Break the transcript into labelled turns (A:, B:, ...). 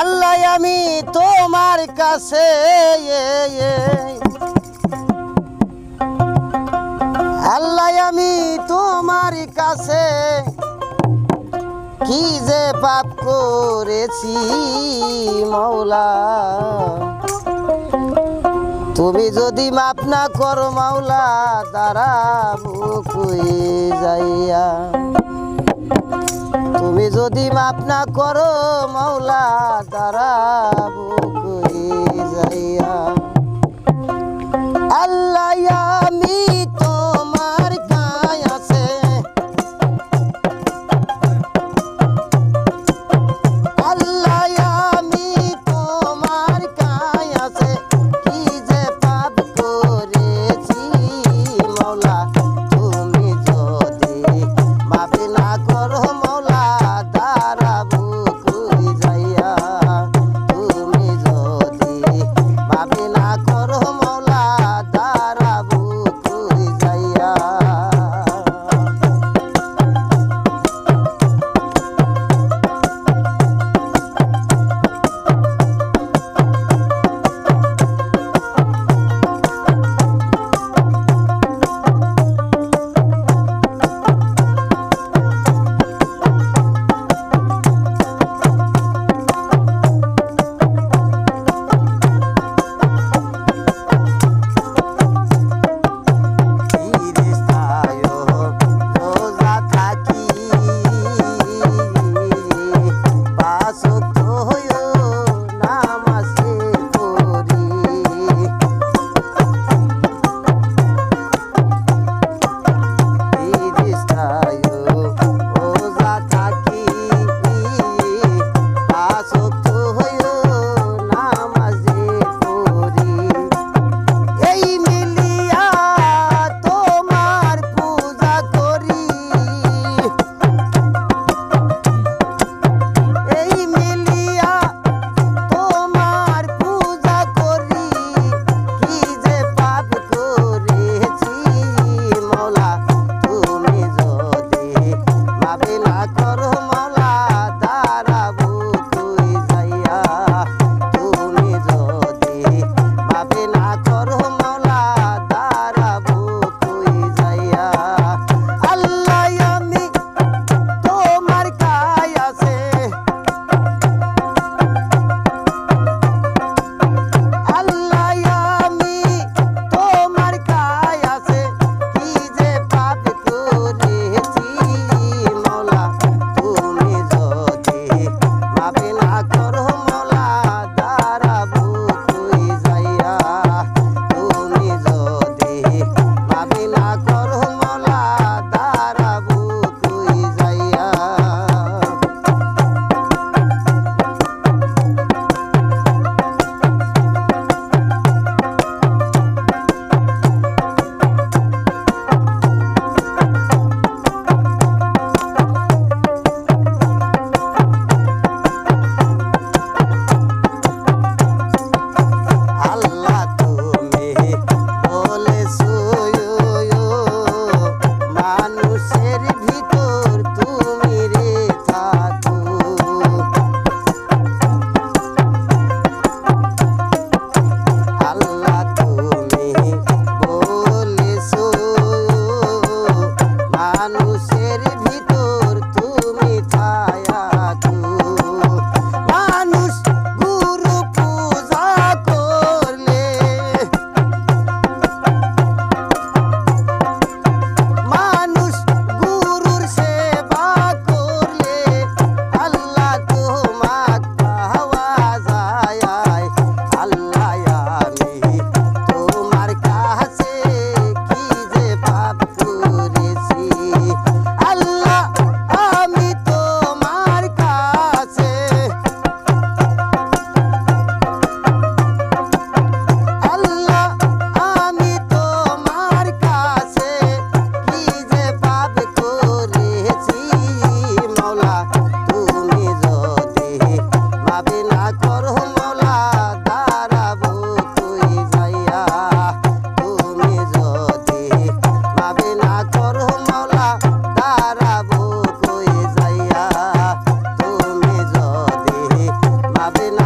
A: আল্লাহ আমি তোমার কাছে আল্লাহ আমি তোমার কাছে, কি যে পাপ করেছি মৌলা তুমি যদি মাপ না করো মাওলা, তারা বুকুই যাইয়া তুমি যদি মাপ না করো মাওলা তারা বুক যাইয়া। আল্লাহ যাবে না cadena.